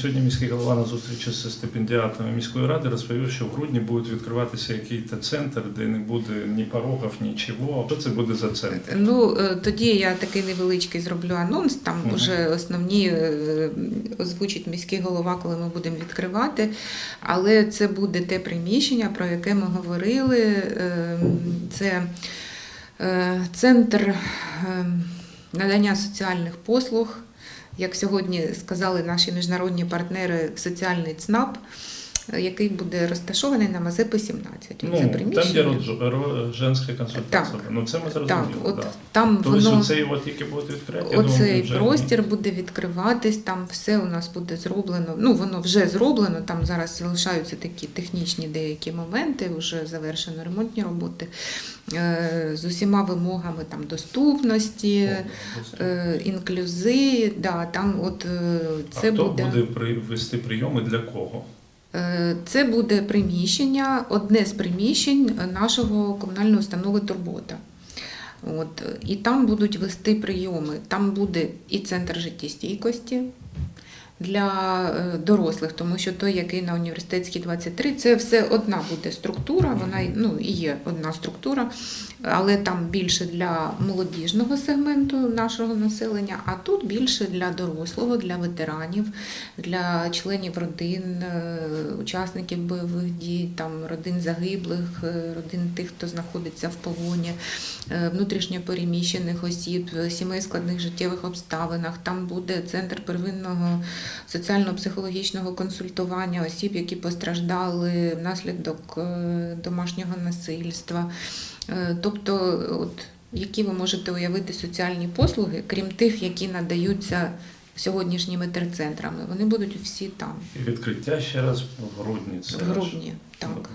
Сьогодні міський голова на зустрічі з стипендіатами міської ради розповів, що в грудні буде відкриватися якийсь центр, де не буде ні порогів, нічого. Що це буде за центр? Ну е, тоді я такий невеличкий зроблю анонс. Там Мгм. вже основні е, озвучить міський голова, коли ми будемо відкривати. Але це буде те приміщення, про яке ми говорили. Е, Це центр надання соціальних послуг. Як сьогодні сказали наші міжнародні партнери, соціальний ЦНАП, е, який буде розташований на Мазепи 17. Це Ну, там, де приміщення. женська консультація. Так. Ну це ми зрозуміли. Так, от да. там Тобто воно оцей от тільки буде відкрити. думаю, Оцей вже- простір буде відкриватись, там все у нас буде зроблено. Ну, воно вже зроблено, там зараз залишаються такі технічні деякі моменти, вже завершено ремонтні роботи з усіма вимогами там доступності, е, інклюзи. Да, там от е, А хто буде. буде вести прийоми для кого? Е, Це буде приміщення, одне з приміщень нашого комунальної установи Турбота. От, і там будуть вести прийоми. Там буде і центр життєстійкості для е, дорослих, тому що той, який на університетській 23, це все одна буде структура, вона ну, і є одна структура, але там більше для молодіжного сегменту нашого населення, а тут більше для дорослого, для ветеранів, для членів родин, е, учасників бойових дій, там родин загиблих, е, родин тих, хто знаходиться в полоні, е, внутрішньо переміщених осіб, сімей складних життєвих обставинах. Там буде центр первинного соціально-психологічного консультування осіб, які постраждали внаслідок е, домашнього насильства. Е, Тобто, от які ви можете уявити соціальні послуги, крім тих, які надаються сьогоднішніми терцентрами, вони будуть всі там, І відкриття ще раз в грудні. Це в грудні. Так.